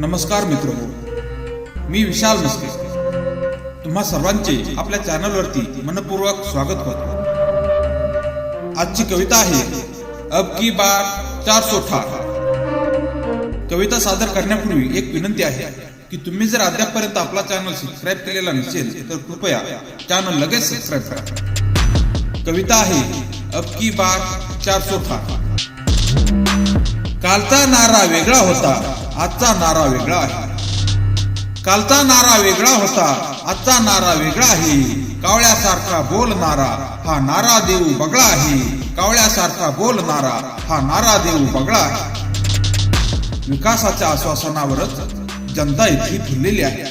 नमस्कार मित्र मी विशाल मस्के. तुम्हा सर्वांचे आपल्या चॅनलवरती मनपूर्वक स्वागत करतो. आजची कविता आहे अब की बार चार सोठा कविता सादर करण्यापूर्वी एक विनंती आहे की तुम्ही जर अद्यापपर्यंत आपला चॅनल सबस्क्राईब केलेला नसेल तर कृपया चॅनल लगेच सबस्क्राईब करा. कविता आहे अब की बार चार सोठा कालचा नारा वेगळा होता आजचा नारा वेगळा आहे. कालचा नारा वेगळा होता आजचा नारा वेगळा आहे. कावळ्यासारखा बोलणारा हा नारा देऊ बगळा आहे. कावळ्यासारखा बोलणारा हा नारा देऊ बगळा आहे. विकासाच्या आश्वासनावरच जनता इथली फुललेली आहे.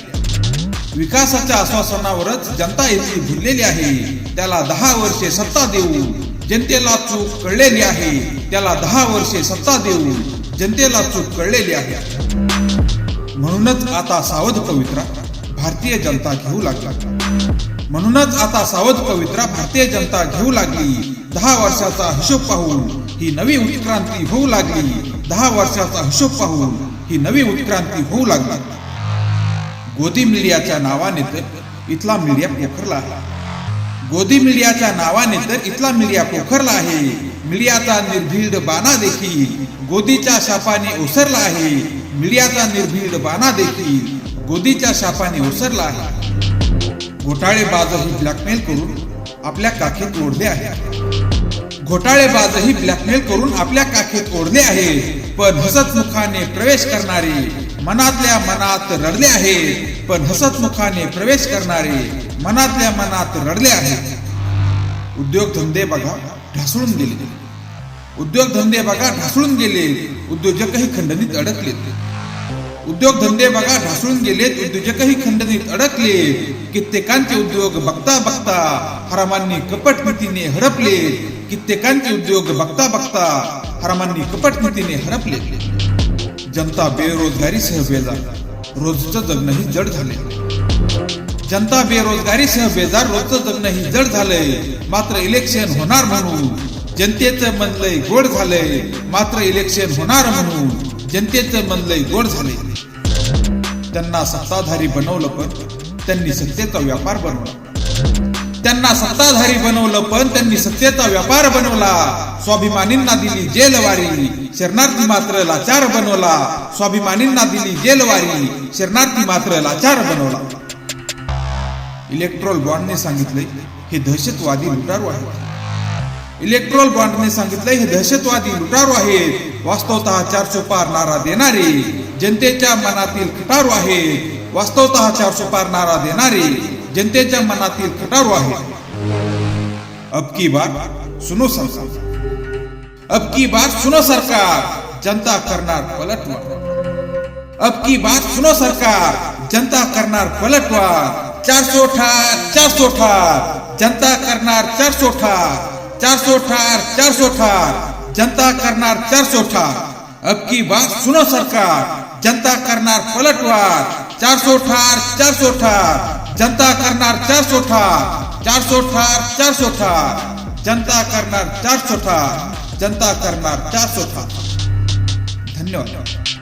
विकासाच्या आश्वासनावरच जनता इथली भुललेली आहे. त्याला दहा वर्षे सत्ता देऊ जनतेला चूक कळलेली आहे. त्याला दहा वर्षे सत्ता देऊन जनतेला चूक कळलेली आहे. म्हणूनच आता सावध पवित्रा भारतीय जनता घेऊ लागला. म्हणूनच आता सावध पवित्रा भारतीय जनता घेऊ लागली. दहा वर्षाचा हिशोब पाहून ही नवी उत्क्रांती होऊ लागली. दहा वर्षाचा हिशोब पाहून ही नवी उत्क्रांती होऊ लागली. गोदी मीडियाच्या नावाने तर इथला मीडिया पोखरला आहे. गोदी मीडियाच्या नावाने तर इथला मीडिया पोखरला आहे. मीडियाचा निर्भीड बाणा देखील गोदीच्या शापाने ओसरला आहे. मीडियाचा निर्भीड बाणा देखील गोदीच्या शापाने ओसरला आहे. घोटाळेबाजही ब्लॅकमेल करून आपल्या काखेत ओढले आहे. घोटाळेबाजही ब्लॅकमेल करून आपल्या काखेत ओढले आहे. पण हसत मुखाने प्रवेश करणारे मनातल्या मनात रडले आहे. पण हसत मुखाने प्रवेश करणारे मनातल्या मनात रडले आहे. उद्योगधंदे बघा ढासळून गेले. उद्योगधंदे बघा ढासळून गेले. उद्योजकही खंडणीत अडकले उद्योगधंदे बघा ढासळून गेलेत उद्योजकही खंडणीत अडकले. कित्येकांचे उद्योग बघता बघता हरामांनी कपट हरपले. हडपले कित्येकांचे उद्योग बघता बघता हरामांनी कपट हरपले. जनता बेरोजगारीसह बेजार रोजचं जगणंही जड झाले जनता बेरोजगारी सह बेजार रोजचं जगणंही जड झालंय. मात्र इलेक्शन होणार म्हणून जनतेचं म्हणलंय गोड झालंय. मात्र इलेक्शन होणार म्हणून जनतेचं मनलय गोड झालंय. त्यांना सत्ताधारी बनवलं पण त्यांनी सत्तेचा व्यापार बनवला. त्यांना सत्ताधारी बनवलं पण त्यांनी सत्तेचा व्यापार बनवला. स्वाभिमानींना दिली जेलवारी शरणार्थी मात्र लाचार बनवला. स्वाभिमानींना दिली जेलवारी शरणार्थी मात्र लाचार बनवला. इलेक्ट्रोल बॉन्डने सांगितले हे दहशतवादी लुटारू आहे इलेक्ट्रोल बॉन्डने सांगितलं हे दहशतवादी लुटारू आहेत. वास्तवतः चारशे पार नारा देणारे. जनतेच्या मनातील खटारू आहेत. वास्तवतः चारशे पार नारा देणारे. जनतेच्या मनातील खटारू आहेत. अब की बार सुनो सरकार. अब की बार सुनो सरकार. जनता करणार पलटवार. अब की बात सुनो सरकार. जनता करणार पलटवार. चार सौ ठार चार सौ ठार जनता करणार चार सौ ठार चार सौ ठार चार सौ ठार जनता करणार चार सौ ठार अब की बात सुनो सरकार जनता करणार पलटवार चार सौ ठार चार सौ ठार जनता करणार चार सौ ठार चार सौ ठार चार सौ ठार जनता करणार चार सौ ठार जनता करणार चार सौ ठार धन्यवाद